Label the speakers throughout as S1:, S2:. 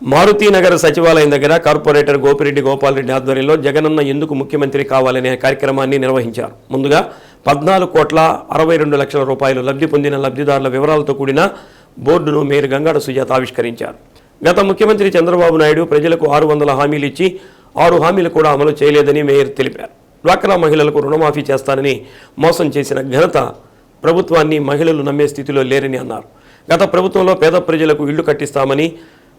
S1: మారుతీనగర్ సచివాలయం దగ్గర కార్పొరేటర్ గోపిరెడ్డి గోపాలరెడ్డి ఆధ్వర్యంలో జగనన్న ఎందుకు ముఖ్యమంత్రి కావాలనే కార్యక్రమాన్ని నిర్వహించారు. ముందుగా పద్నాలుగు కోట్ల అరవై రెండు లక్షల రూపాయలు లబ్ధి పొందిన లబ్ధిదారుల వివరాలతో కూడిన బోర్డును మేయర్ గంగాడ సుజాత ఆవిష్కరించారు. గత ముఖ్యమంత్రి చంద్రబాబు నాయుడు ప్రజలకు ఆరు వందల హామీలు ఇచ్చి ఆరు హామీలు కూడా అమలు చేయలేదని మేయర్ తెలిపారు. డ్వాక్రా మహిళలకు రుణమాఫీ చేస్తానని మోసం చేసిన ఘనత ప్రభుత్వాన్ని మహిళలు నమ్మే స్థితిలో లేరని అన్నారు. గత ప్రభుత్వంలో పేద ప్రజలకు ఇళ్ళు కట్టిస్తామని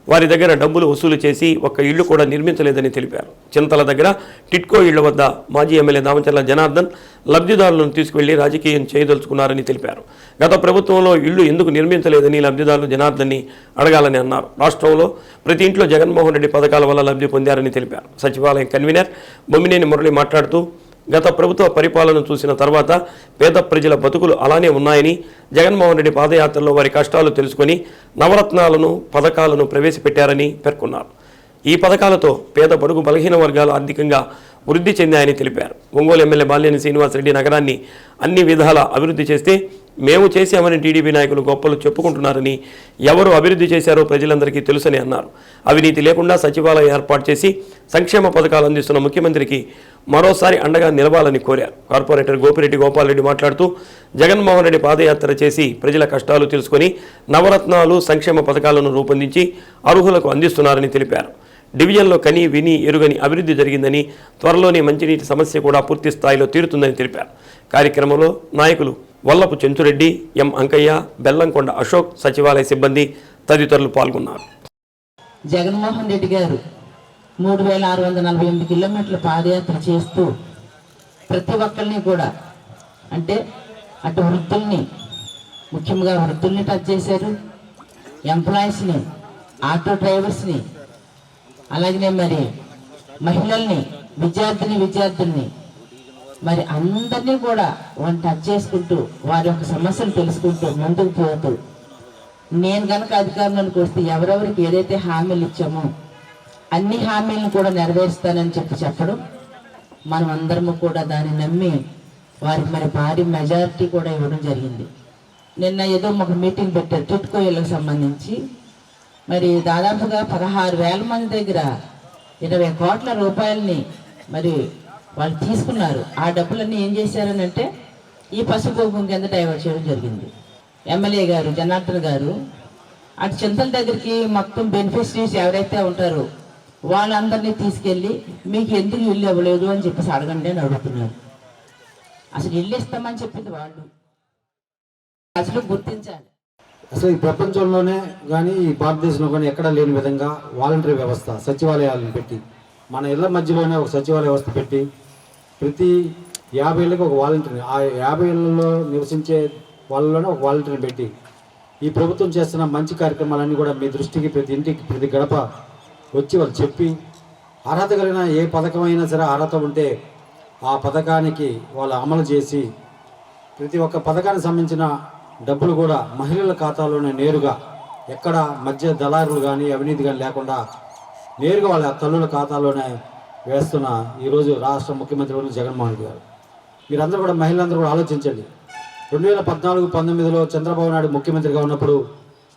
S1: వారి దగ్గర డబ్బులు వసూలు చేసి ఒక్క ఇళ్ళు కూడా నిర్మించలేదని తెలిపారు. చింతల దగ్గర టిట్కో ఇళ్ళ వద్ద మాజీ ఎమ్మెల్యే దామచర్ల జనార్దన్ లబ్ధిదారులను తీసుకువెళ్ళి రాజకీయం చేయదలుచుకున్నారని తెలిపారు. గత ప్రభుత్వంలో ఇళ్ళు ఎందుకు నిర్మించలేదని లబ్ధిదారులు జనార్దన్ని అడగాలని అన్నారు. రాష్ట్రంలో ప్రతి ఇంట్లో జగన్మోహన్ రెడ్డి పథకాల వల్ల లబ్ధి పొందారని తెలిపారు. సచివాలయం కన్వీనర్ బొమ్మినేని మురళి మాట్లాడుతూ గత ప్రభుత్వ పరిపాలన చూసిన తర్వాత పేద ప్రజల బతుకులు అలానే ఉన్నాయని జగన్మోహన్ రెడ్డి పాదయాత్రలో వారి కష్టాలు తెలుసుకొని నవరత్నాలను పథకాలను ప్రవేశపెట్టారని పేర్కొన్నారు. ఈ పథకాలతో పేద బడుగు బలహీన వర్గాలు ఆర్థికంగా వృద్ధి చెందాయని తెలిపారు. ఒంగోలు ఎమ్మెల్యే బాలినేని శ్రీనివాసరెడ్డి నగరాన్ని అన్ని విధాల అభివృద్ధి చేస్తే మేము చేశామని టీడీపీ నాయకులు గొప్పలు చెప్పుకుంటున్నారని ఎవరు అభివృద్ధి చేశారో ప్రజలందరికీ తెలుసని అన్నారు. అవినీతి లేకుండా సచివాలయం ఏర్పాటు చేసి సంక్షేమ పథకాలు అందిస్తున్న ముఖ్యమంత్రికి మరోసారి అండగా నిలవాలని కోరారు. కార్పొరేటర్ గోపిరెడ్డి గోపాలరెడ్డి మాట్లాడుతూ జగన్మోహన్ రెడ్డి పాదయాత్ర చేసి ప్రజల కష్టాలు తెలుసుకొని నవరత్నాలు సంక్షేమ పథకాలను రూపొందించి అర్హులకు అందిస్తున్నారని తెలిపారు. డివిజన్లో కని విని ఎరుగని అభివృద్ధి జరిగిందని త్వరలోనే మంచినీటి సమస్య కూడా పూర్తి స్థాయిలో తీరుతుందని తెలిపారు. కార్యక్రమంలో నాయకులు వల్లపు చెంచురెడ్డి ఎం అంకయ్య బెల్లంకొండ అశోక్ సచివాలయ సిబ్బంది తదితరులు పాల్గొన్నారు.
S2: జగన్మోహన్ రెడ్డి గారు మూడు వేల ఆరు వందల నలభై ఎనిమిది కిలోమీటర్ల పాదయాత్ర చేస్తూ ప్రతి ఒక్కరిని కూడా అంటే అటు వృద్ధుల్ని ముఖ్యంగా వృద్ధుల్ని టచ్ చేశారు. ఎంప్లాయీస్ని ఆటో డ్రైవర్స్ని అలాగనే మరి మహిళల్ని విద్యార్థిని విద్యార్థుల్ని మరి అందరినీ కూడా వాళ్ళు టచ్ చేసుకుంటూ వారి యొక్క సమస్యలు తెలుసుకుంటూ ముందుకు పోతూ నేను కనుక అధికారంలోకి వస్తే ఎవరెవరికి ఏదైతే హామీలు ఇచ్చామో అన్ని హామీలను కూడా నెరవేరుస్తానని చెప్పి చెప్పడం మనం అందరము కూడా దాన్ని నమ్మి వారికి మరి భారీ మెజారిటీ కూడా ఇవ్వడం జరిగింది. నిన్న ఏదో ఒక మీటింగ్ పెట్టారు టిట్కో సంబంధించి. మరి దాదాపుగా పదహారు వేల మంది దగ్గర ఇరవై కోట్ల రూపాయలని మరి వాళ్ళు తీసుకున్నారు. ఆ డబ్బులన్నీ ఏం చేశారని అంటే ఈ పసుపు కింద డైవర్ట్ చేయడం జరిగింది. ఎమ్మెల్యే గారు జనార్దన్ గారు అటు చింతల దగ్గరికి మొత్తం బెనిఫిషరీస్ ఎవరైతే ఉంటారో వాళ్ళందరినీ తీసుకెళ్ళి మీకు ఎందుకు ఇల్లు ఇవ్వలేదు అని చెప్పేసి అడగండి అని అడుగుతున్నారు. అసలు ఇల్లు ఇస్తామని చెప్పింది వాళ్ళు. అసలు గుర్తించాలి.
S3: అసలు ఈ ప్రపంచంలోనే కానీ ఈ భారతదేశంలో కానీ ఎక్కడా లేని విధంగా వాలంటరీ వ్యవస్థ సచివాలయాలను పెట్టి మన ఇళ్ళ మధ్యలోనే ఒక సచివాలయ వ్యవస్థ పెట్టి ప్రతి యాభై ఏళ్ళకి ఒక వాలంటీర్ని ఆ యాభై ఏళ్ళలో నివసించే వాళ్ళలోనే ఒక వాలంటీర్ని పెట్టి ఈ ప్రభుత్వం చేస్తున్న మంచి కార్యక్రమాలన్నీ కూడా మీ దృష్టికి ప్రతి ఇంటికి ప్రతి గడప వచ్చి వాళ్ళు చెప్పి అర్హత కలిగిన ఏ పథకం అయినా సరే అర్హత ఉంటే ఆ పథకానికి వాళ్ళు అమలు చేసి ప్రతి ఒక్క పథకానికి సంబంధించిన డబ్బులు కూడా మహిళల ఖాతాలోనే నేరుగా ఎక్కడ మధ్య దళారులు కానీ అవినీతి కానీ లేకుండా నేరుగా వాళ్ళ తల్లుల ఖాతాలోనే వేస్తున్న ఈరోజు రాష్ట్ర ముఖ్యమంత్రి జగన్మోహన్ రెడ్డి గారు. మీరందరూ కూడా మహిళలందరూ కూడా ఆలోచించండి. రెండు వేల పద్నాలుగు పంతొమ్మిదిలో చంద్రబాబు నాయుడు ముఖ్యమంత్రిగా ఉన్నప్పుడు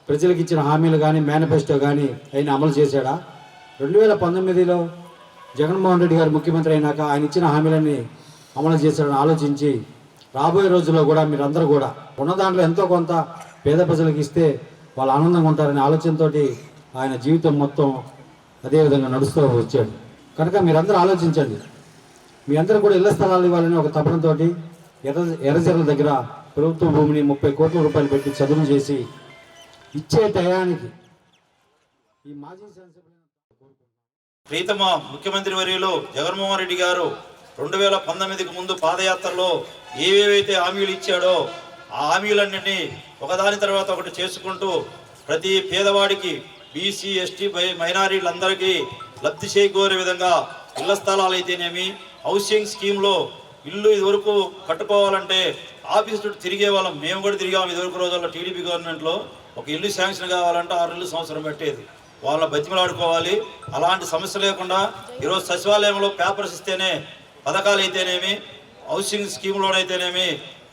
S3: ప్రజలకు ఇచ్చిన హామీలు కానీ మేనిఫెస్టో కానీ ఆయన అమలు చేశాడా? రెండు వేల పంతొమ్మిదిలో జగన్మోహన్ రెడ్డి గారు ముఖ్యమంత్రి అయినాక ఆయన ఇచ్చిన హామీలన్నీ అమలు చేశాడని ఆలోచించి రాబోయే రోజుల్లో కూడా మీరందరూ కూడా ఉన్న దాంట్లో ఎంతో కొంత పేద ప్రజలకు ఇస్తే వాళ్ళు ఆనందంగా ఉంటారనే ఆలోచనతో ఆయన జీవితం మొత్తం అదేవిధంగా నడుస్తూ వచ్చాడు. కనుక మీరందరూ ఆలోచించండి. మీ అందరూ కూడా ఇళ్ళ స్థలాలు ఇవ్వాలని ఒక తపనతో ఎర్ర ఎర్రజర్ల దగ్గర ప్రభుత్వ భూమిని ముప్పై కోట్ల రూపాయలు పెట్టి చదువు చేసి ఇచ్చే టయానికి ఈ మాజీ
S4: ప్రీతమ ముఖ్యమంత్రి వర్యులు జగన్మోహన్ రెడ్డి గారు రెండు వేల పంతొమ్మిదికి ముందు పాదయాత్రలో ఏవేవైతే హామీలు ఇచ్చాడో ఆ హామీలన్నింటినీ ఒకదాని తర్వాత ఒకటి చేసుకుంటూ ప్రతి పేదవాడికి బీసీ ఎస్టీ మైనారిటీలందరికీ లబ్ధి చేకూరే విధంగా ఇళ్ళ స్థలాలు అయితేనేమి హౌసింగ్ స్కీమ్లో ఇల్లు ఇదివరకు కట్టుకోవాలంటే ఆఫీస్ చుట్టూ తిరిగే వాళ్ళం మేము కూడా తిరిగాం ఇదివరకు రోజుల్లో టీడీపీ గవర్నమెంట్లో. ఒక ఇల్లు శాంక్షన్ కావాలంటే ఆరు నెలలు సంవత్సరం పెట్టేది. వాళ్ళ బతిమలాడుకోవాలి. అలాంటి సమస్య లేకుండా ఈరోజు సచివాలయంలో పేపర్స్ ఇస్తేనే పథకాలు అయితేనేమి హౌసింగ్ స్కీమ్లోనైతేనేమి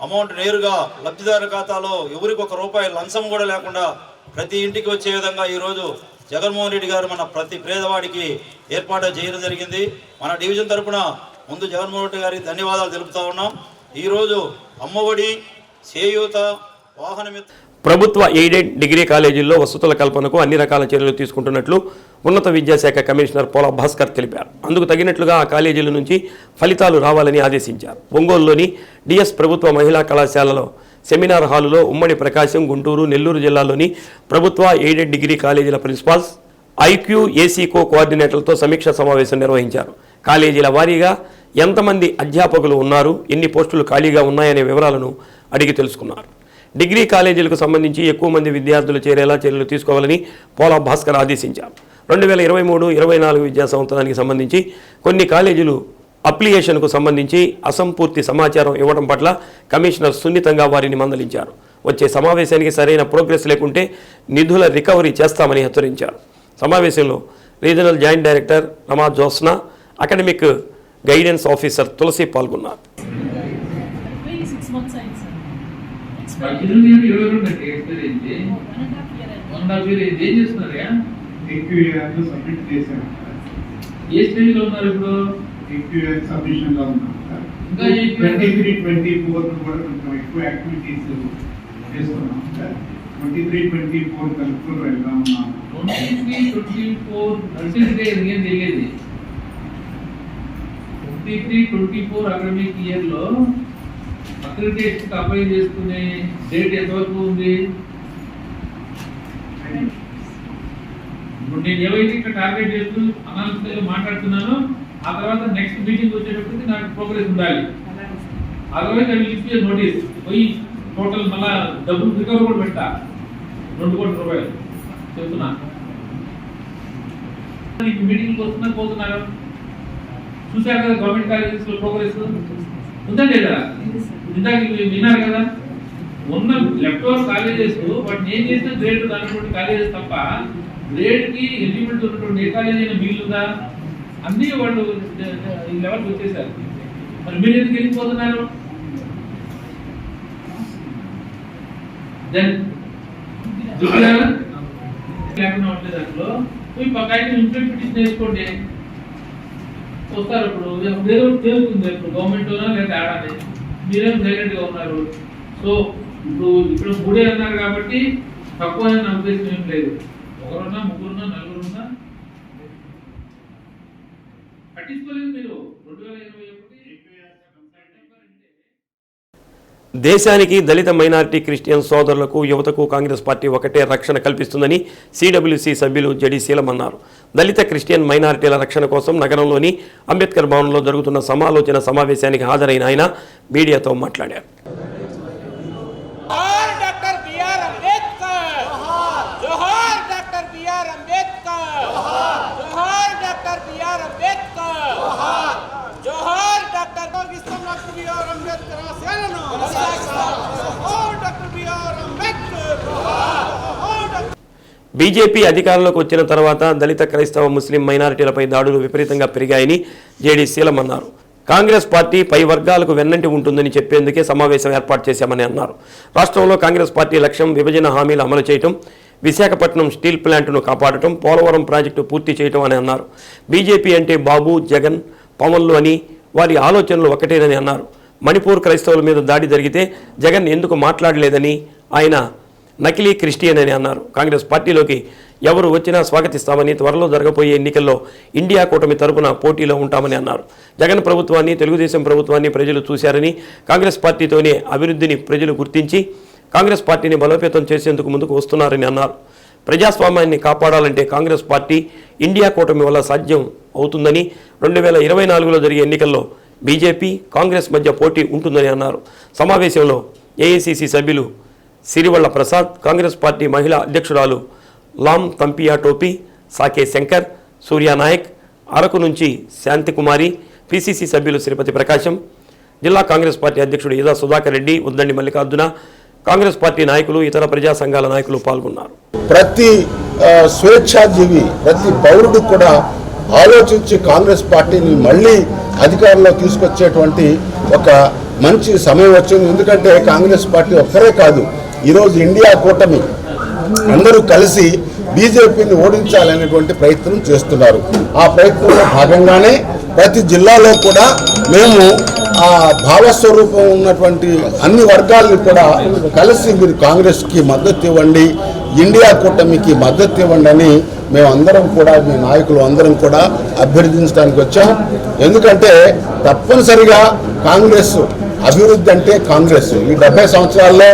S4: అమౌంట్ నేరుగా లబ్ధిదారు ఖాతాలో ఎవరికి ఒక రూపాయి లంచం కూడా లేకుండా ప్రతి ఇంటికి వచ్చే విధంగా ఈరోజు జగన్మోహన్ రెడ్డి గారు మన ప్రతి పేదవాడికి ఏర్పాటు చేయడం జరిగింది. మన డివిజన్ తరపున ముందు జగన్మోహన్ రెడ్డి గారికి ధన్యవాదాలు తెలుపుతా ఉన్నాం. ఈరోజు అమ్మఒడి చేయూత వాహనమిత్ర
S1: ప్రభుత్వ ఎయిడెడ్ డిగ్రీ కాలేజీల్లో వసతుల కల్పనకు అన్ని రకాల చర్యలు తీసుకుంటున్నట్లు ఉన్నత విద్యాశాఖ కమిషనర్ పోల భాస్కర్ తెలిపారు. అందుకు తగినట్లుగా ఆ కాలేజీల నుంచి ఫలితాలు రావాలని ఆదేశించారు. ఒంగోలులోని డిఎస్ ప్రభుత్వ మహిళా కళాశాలలో సెమినార్ హాలులో ఉమ్మడి ప్రకాశం గుంటూరు నెల్లూరు జిల్లాలోని ప్రభుత్వ ఎయిడెడ్ డిగ్రీ కాలేజీల ప్రిన్సిపాల్స్ ఐక్యూ ఏసీకో కోఆర్డినేటర్లతో సమీక్ష సమావేశం నిర్వహించారు. కాలేజీల వారీగా ఎంతమంది అధ్యాపకులు ఉన్నారు ఎన్ని పోస్టులు ఖాళీగా ఉన్నాయనే వివరాలను అడిగి తెలుసుకున్నారు. డిగ్రీ కాలేజీలకు సంబంధించి ఎక్కువ మంది విద్యార్థులు చేరేలా చర్యలు తీసుకోవాలని పోలా భాస్కర్ ఆదేశించారు. రెండు వేల ఇరవై మూడు ఇరవై నాలుగు విద్యా సంవత్సరానికి సంబంధించి కొన్ని కాలేజీలు అప్లికేషన్కు సంబంధించి అసంపూర్తి సమాచారం ఇవ్వడం పట్ల కమిషనర్ సున్నితంగా వారిని మందలించారు. వచ్చే సమావేశానికి సరైన ప్రోగ్రెస్ లేకుంటే నిధుల రికవరీ చేస్తామని హెచ్చరించారు. సమావేశంలో regional joint director Rama Jyotsna academic guidance officer Tulasi పాల్గొన్నారు.
S5: ఏం చేస్తున్నారా
S6: ఎక్యూఆర్ సబ్మిట్ చేశాను
S5: ఏ స్టేజ్ లో ఉన్నారు ఇప్పుడు
S6: ఎక్యూఆర్ సబ్మిషన్ లో ఉన్నాం సార్
S5: ఇంకా ఏ
S6: ట్వంటీ త్రీ ట్వంటీ ఫోర్ కూడా కొంచెం ఎక్కువ యాక్టివిటీస్ చేస్తున్నాం sir twenty three twenty four కలుపుకొని వెళ్తా ఉన్నాం
S5: ట్వంటీ త్రీ ట్వంటీ ఫోర్ నడిచిందే ఏం తెలియదు twenty three twenty four academic year లో అక్రిడేషన్ అప్లై చేసుకునే డేట్ ఎంతవరకు ఉంది ఇప్పుడు నేను ఏవైతే ఇక్కడ టార్గెట్ చేస్తూ అనాలిసిస్లో మాట్లాడుతున్నానో ఆ తర్వాత నెక్స్ట్ మీటింగ్ వచ్చేటప్పటికి నాకు ప్రోగ్రెస్ ఉండాలి. అదర్వైజ్ అవి నోటీస్ పోయి టోటల్ మళ్ళా డబ్బులు రికవర్ కూడా పెట్టా. రెండు కోట్ల రూపాయలు. చెప్తున్నా. మీటింగ్ వస్తున్నా పోతున్నారు? చూశారు కదా గవర్నమెంట్ కాలేజెస్లో ప్రోగ్రెస్ ఉందండి లేదా? ఇందాక విన్నారు కదా ఉన్న లెఫ్ట్ ఓవర్ కాలేజెస్ వాటిని ఏం చేసినా గ్రేట్ దానిటువంటి కాలేజెస్ తప్ప గ్రేడ్కి ఉన్నటువంటి ఏ కాలేజ్ అయినా మిగిలిందా అన్ని వాళ్ళు ఈ లెవెల్కి వచ్చేసారు. మరి మీరు ఎందుకు వెళ్ళిపోతున్నారు? దెన్ లేకుండా ఉంటే దాంట్లో. పోయి పక్క ఆయన ఇంప్లిమెంట్ వేసుకోండి. వస్తారు ఇప్పుడు ఏదో తేలుతుంది. ఇప్పుడు గవర్నమెంట్ లేదా ఆడాలి. మీరేం సైలెంట్గా ఉన్నారు. సో ఇప్పుడు ఇప్పుడు మూడే అన్నారు కాబట్టి తక్కువ అని నా ఉద్దేశం ఏం లేదు. ఒకరున్నా ముగ్గురున్నా నలుగురున్నా. పట్టించుకోలేదు మీరు. రెండు వేల ఇరవై ఒకటి
S1: దేశానికి దళిత మైనారిటీ క్రిస్టియన్ సోదరులకు యువతకు కాంగ్రెస్ పార్టీ ఒకటే రక్షణ కల్పిస్తుందని సిడబ్ల్యూసి సభ్యులు జడి శీలం అన్నారు. దళిత క్రిస్టియన్ మైనారిటీల రక్షణ కోసం నగరంలోని అంబేద్కర్ భవన్లో జరుగుతున్న సమాలోచన సమావేశానికి హాజరైన ఆయన మీడియాతో మాట్లాడారు. బీజేపీ అధికారంలోకి వచ్చిన తర్వాత దళిత క్రైస్తవ ముస్లిం మైనారిటీలపై దాడులు విపరీతంగా పెరిగాయని జేడీ శీలం అన్నారు. కాంగ్రెస్ పార్టీ పై వర్గాలకు వెన్నంటి ఉంటుందని చెప్పేందుకే సమావేశం ఏర్పాటు చేశామని అన్నారు. రాష్ట్రంలో కాంగ్రెస్ పార్టీ లక్ష్యం విభజన హామీలు అమలు చేయటం విశాఖపట్నం స్టీల్ ప్లాంట్ను కాపాడటం పోలవరం ప్రాజెక్టు పూర్తి చేయటం అని అన్నారు. బీజేపీ అంటే బాబు జగన్ పవన్లు అని వారి ఆలోచనలు ఒకటేనని అన్నారు. మణిపూర్ క్రైస్తవుల మీద దాడి జరిగితే జగన్ ఎందుకు మాట్లాడలేదని ఆయన నకిలీ క్రిస్టియన్ అని అన్నారు. కాంగ్రెస్ పార్టీలోకి ఎవరు వచ్చినా స్వాగతిస్తామని త్వరలో జరగబోయే ఎన్నికల్లో ఇండియా కూటమి తరపున పోటీలో ఉంటామని అన్నారు. జగన్ ప్రభుత్వాన్ని తెలుగుదేశం ప్రభుత్వాన్ని ప్రజలు చూశారని కాంగ్రెస్ పార్టీతోనే అభివృద్ధిని ప్రజలు గుర్తించి కాంగ్రెస్ పార్టీని బలోపేతం చేసేందుకు ముందుకు వస్తున్నారని అన్నారు. ప్రజాస్వామ్యాన్ని కాపాడాలంటే కాంగ్రెస్ పార్టీ ఇండియా కూటమి వల్ల సాధ్యం అవుతుందని రెండు వేల ఇరవై నాలుగులో జరిగే ఎన్నికల్లో బీజేపీ కాంగ్రెస్ మధ్య పోటీ ఉంటుందని అన్నారు. సమావేశంలో ఏఐసిసి సభ్యులు సిరివళ్ళ ప్రసాద్ కాంగ్రెస్ పార్టీ మహిళా అధ్యక్షురాలు లామ్ తంపియా టోపీ సాకే శంకర్ సూర్యానాయక్ అరకు నుంచి శాంతికుమారి పిసిసి సభ్యులు శ్రీపతి ప్రకాశం జిల్లా కాంగ్రెస్ పార్టీ అధ్యక్షుడు ఇదా సుధాకర్ రెడ్డి ఉద్దండి మల్లికార్జున కాంగ్రెస్ పార్టీ నాయకులు ఇతర ప్రజా సంఘాల నాయకులు పాల్గొన్నారు.
S7: ప్రతి స్వేచ్ఛాజీవి ప్రతి పౌరుడు కూడా ఆలోచించి కాంగ్రెస్ పార్టీని మళ్ళీ అధికారంలో తీసుకొచ్చేటువంటి ఒక మంచి సమయం వచ్చింది. ఎందుకంటే కాంగ్రెస్ పార్టీ ఒక్కరే కాదు ఈరోజు ఇండియా కూటమి అందరూ కలిసి బీజేపీని ఓడించాలనేటువంటి ప్రయత్నం చేస్తున్నారు. ఆ ప్రయత్నంలో భాగంగానే ప్రతి జిల్లాలో కూడా మేము ఆ భావస్వరూపం ఉన్నటువంటి అన్ని వర్గాలను కూడా కలిసి మీరు కాంగ్రెస్కి మద్దతు ఇవ్వండి ఇండియా కూటమికి మద్దతు ఇవ్వండి అని మేమందరం కూడా మీ నాయకులు అందరం కూడా అభ్యర్థించడానికి వచ్చాం. ఎందుకంటే తప్పనిసరిగా కాంగ్రెస్ అభివృద్ధి అంటే కాంగ్రెస్. ఈ డెబ్బై సంవత్సరాల్లో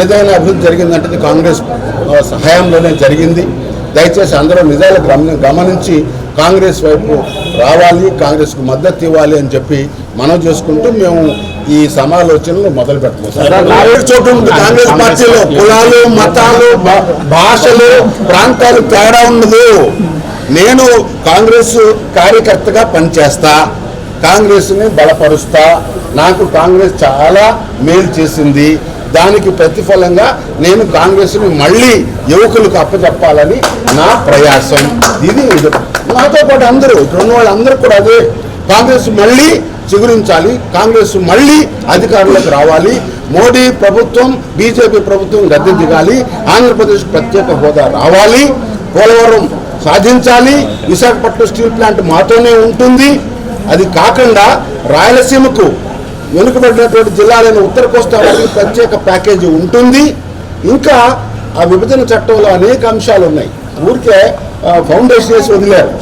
S7: ఏదైనా అభివృద్ధి జరిగిందంటే కాంగ్రెస్ సహాయంలోనే జరిగింది. దయచేసి అందరూ నిజాలు గమనించి కాంగ్రెస్ వైపు రావాలి కాంగ్రెస్కు మద్దతు ఇవ్వాలి అని చెప్పి మనం చేసుకుంటూ మేము ఈ సమాలోచనలు మొదలు ఉంది కాంగ్రెస్ పార్టీలో కులాలు మతాలు భాషలు ప్రాంతాలు తేడా ఉండదు. నేను కాంగ్రెస్ కార్యకర్తగా పనిచేస్తా కాంగ్రెస్ని బలపరుస్తా నాకు కాంగ్రెస్ చాలా మేలు చేసింది. దానికి ప్రతిఫలంగా నేను కాంగ్రెస్ని మళ్ళీ యువకులకు అప్పచెప్పాలని నా ప్రయాసం. ఇది ఇది. నాతో పాటు అందరూ ఇక్కడ ఉన్న వాళ్ళందరూ కూడా అదే. కాంగ్రెస్ మళ్ళీ చిగురించాలి. కాంగ్రెస్ మళ్ళీ అధికారంలోకి రావాలి. మోడీ ప్రభుత్వం బీజేపీ ప్రభుత్వం గద్దె దిగాలి. ఆంధ్రప్రదేశ్ ప్రత్యేక హోదా రావాలి. పోలవరం సాధించాలి. విశాఖపట్నం స్టీల్ ప్లాంట్ మాతోనే ఉంటుంది. అది కాకుండా రాయలసీమకు వెనుకబడినటువంటి జిల్లాలైన ఉత్తర కోస్తా వారికి ప్రత్యేక ప్యాకేజీ ఉంటుంది. ఇంకా ఆ విభజన చట్టంలో అనేక అంశాలు ఉన్నాయి. ఊరికే ఫౌండేషన్ వేసి వదిలేరు.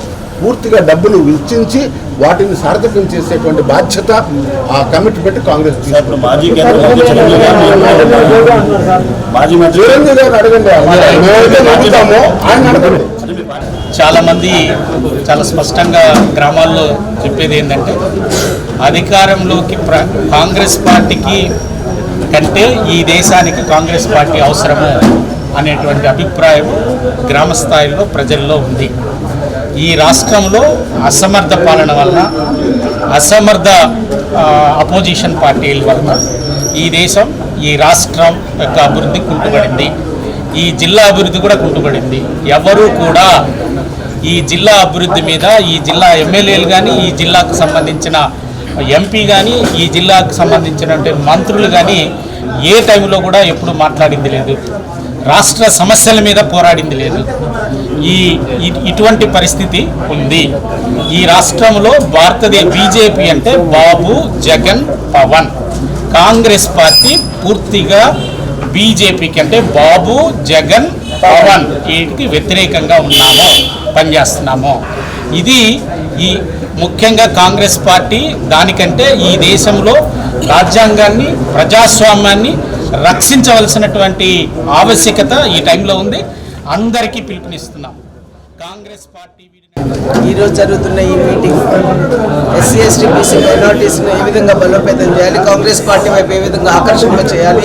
S7: పూర్తిగా డబ్బులు వెచ్చించి వాటిని సార్థకం చేసేటువంటి బాధ్యత ఆ కమిట్మెంట్ కాంగ్రెస్
S4: చిరంజీవి గారు
S7: అడగండి ఆయన అడగండి.
S8: చాలామంది చాలా స్పష్టంగా గ్రామాల్లో చెప్పేది ఏంటంటే అధికారంలోకి ప్ర కాంగ్రెస్ పార్టీకి కంటే ఈ దేశానికి కాంగ్రెస్ పార్టీ అవసరము అనేటువంటి అభిప్రాయం గ్రామ స్థాయిలో ప్రజల్లో ఉంది. ఈ రాష్ట్రంలో అసమర్థ పాలన వలన అసమర్థ అపోజిషన్ పార్టీల వలన ఈ దేశం ఈ రాష్ట్రం యొక్క అభివృద్ధి కుంటుపడింది. ఈ జిల్లా అభివృద్ధి కూడా కుంటుపడింది. ఎవరు కూడా ఈ జిల్లా అభివృద్ధి మీద ఈ జిల్లా ఎమ్మెల్యేలు కానీ ఈ జిల్లాకు సంబంధించిన ఎంపీ కానీ ఈ జిల్లాకు సంబంధించిన మంత్రులు కానీ ఏ టైంలో కూడా ఎప్పుడు మాట్లాడింది లేదు. రాష్ట్ర సమస్యల మీద పోరాడింది లేదు. ఈ ఇటువంటి పరిస్థితి ఉంది. ఈ రాష్ట్రంలో భారతదేశ బీజేపీ అంటే బాబు జగన్ పవన్. కాంగ్రెస్ పార్టీ పూర్తిగా బీజేపీకి అంటే బాబు జగన్ పవన్ వీటికి వ్యతిరేకంగా ఉన్నాము పనిచేస్తున్నాము. ఇది ఈ ముఖ్యంగా కాంగ్రెస్ పార్టీ దానికంటే ఈ దేశంలో రాజ్యాంగాన్ని ప్రజాస్వామ్యాన్ని రక్షించవలసినటువంటి ఆవశ్యకత ఈ టైంలో ఉంది. అందరికీ పిలుపునిస్తున్నాం. కాంగ్రెస్ పార్టీ
S9: ఈరోజు జరుగుతున్న ఈ మీటింగ్ ఎస్సీ ఎస్టీ బీసీ మైనార్టీస్ని ఏ విధంగా బలోపేతం చేయాలి కాంగ్రెస్ పార్టీ వైపు ఏ విధంగా ఆకర్షణ చేయాలి?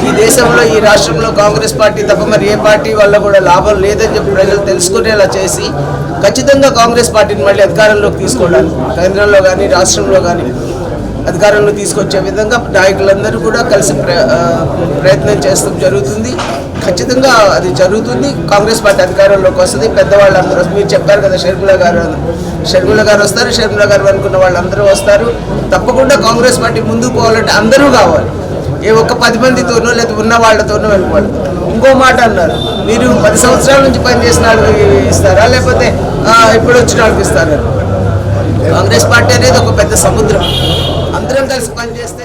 S9: ఈ దేశంలో ఈ రాష్ట్రంలో కాంగ్రెస్ పార్టీ తప్ప మరి ఏ పార్టీ వల్ల కూడా లాభం లేదని చెప్పి ప్రజలు తెలుసుకునేలా చేసి ఖచ్చితంగా కాంగ్రెస్ పార్టీని మళ్ళీ అధికారంలోకి తీసుకోవడానికి కేంద్రంలో కానీ రాష్ట్రంలో కానీ అధికారంలో తీసుకొచ్చే విధంగా నాయకులందరూ కూడా కలిసి ప్ర- ప్రయత్నం చేస్తాం జరుగుతుంది. ఖచ్చితంగా అది జరుగుతుంది. కాంగ్రెస్ పార్టీ అధికారంలోకి వస్తుంది. పెద్దవాళ్ళు అందరూ మీరు చెప్పారు కదా షర్మిల గారు షర్మిల గారు వస్తారు షర్మిల గారు అనుకున్న వాళ్ళందరూ వస్తారు. తప్పకుండా కాంగ్రెస్ పార్టీ ముందుకు పోవాలంటే అందరూ కావాలి. ఏ ఒక్క పది మందితోనో లేదా ఉన్న వాళ్ళతోనో వెళ్ళిపోవాలి. ఇంకో మాట అన్నారు. మీరు పది సంవత్సరాల నుంచి పనిచేసిన వాళ్ళకి ఇస్తారా లేకపోతే ఇప్పుడు వచ్చిన వాళ్ళకి ఇస్తారా? కాంగ్రెస్ పార్టీ అనేది ఒక పెద్ద సముద్రం. అందరం కలిసి పనిచేస్తారు